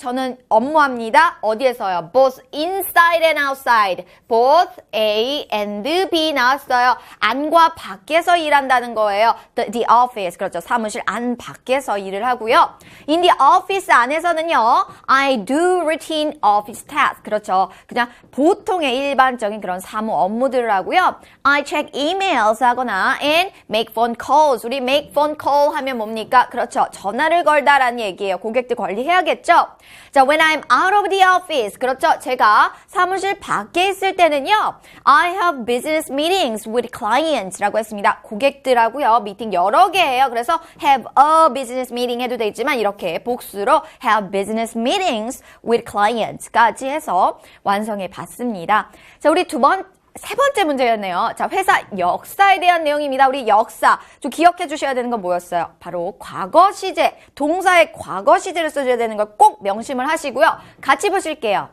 저는 업무합니다. 어디에서요? Both inside and outside. Both A and B 나왔어요. 안과 밖에서 일한다는 거예요. The, the office. 그렇죠. 사무실 안 밖에서 일을 하고요. In the office 안에서는요. I do routine office tasks. 그렇죠. 그냥 보통의 일반적인 그런 사무 업무들을 하고요. I check emails 하거나 and make phone calls. 우리 make phone call 하면 뭡니까? 그렇죠. 전화를 걸다라는 얘기예요. 고객들 관리해야겠죠? 자, when I'm out of the office. 그렇죠. 제가 사무실 밖에 있을 때는요. I have business meetings with clients라고 했습니다. 고객들하고요. 미팅 여러 개예요. 그래서 have a business meeting 해도 되지만 이렇게 복수로 have business meetings with clients까지 해서 완성해 봤습니다. 자, 우리 두 번, 세 번째 문제였네요. 자, 회사 역사에 대한 내용입니다. 우리 역사. 좀 기억해 주셔야 되는 건 뭐였어요? 바로 과거 시제. 동사의 과거 시제를 써줘야 되는 걸 꼭 명심을 하시고요. 같이 보실게요.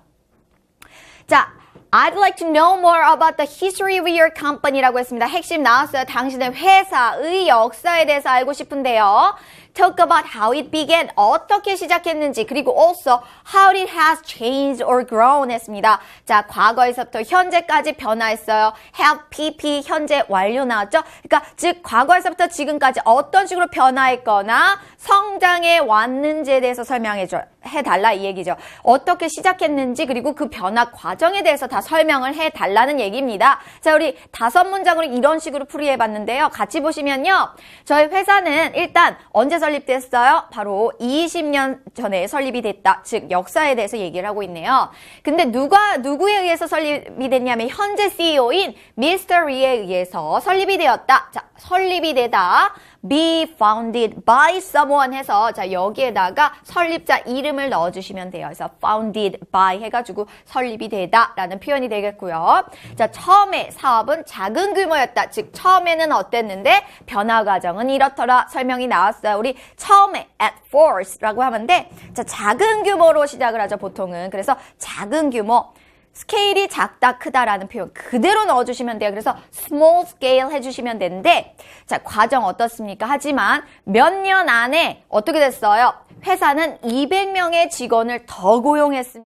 자, I'd like to know more about the history of your company라고 했습니다. 핵심 나왔어요. 당신의 회사의 역사에 대해서 알고 싶은데요. Talk about how it began. 어떻게 시작했는지 그리고 also how it has changed or grown 했습니다. 자, 과거에서부터 현재까지 변화했어요. have PP 현재 완료 나왔죠? 그러니까 즉 과거에서부터 지금까지 어떤 식으로 변화했거나 성장해 왔는지에 대해서 설명해 줘 해달라 이 얘기죠. 어떻게 시작했는지 그리고 그 변화 과정에 대해서 다 설명을 해달라는 얘기입니다. 자, 우리 다섯 문장으로 이런 식으로 풀이해 봤는데요. 같이 보시면요. 저희 회사는 일단 언제 설립됐어요? 바로 20년 전에 설립이 됐다. 즉 역사에 대해서 얘기를 하고 있네요. 근데 누가 누구에 의해서 설립이 됐냐면 현재 CEO인 미스터 리에 의해서 설립이 되었다. 자, 설립이 되다. Be founded by someone 해서 자 여기에다가 설립자 이름을 넣어주시면 돼요. 그래서 founded by 해가지고 설립이 되다라는 표현이 되겠고요. 자 처음에 사업은 작은 규모였다. 즉 처음에는 어땠는데 변화 과정은 이렇더라 설명이 나왔어요. 우리 처음에 at first라고 하면 돼. 자 작은 규모로 시작을 하죠 보통은. 그래서 작은 규모. 스케일이 작다 크다라는 표현 그대로 넣어주시면 돼요. 그래서 small scale 해주시면 되는데 자 과정 어떻습니까? 하지만 몇 년 안에 어떻게 됐어요? 회사는 200명의 직원을 더 고용했습니다.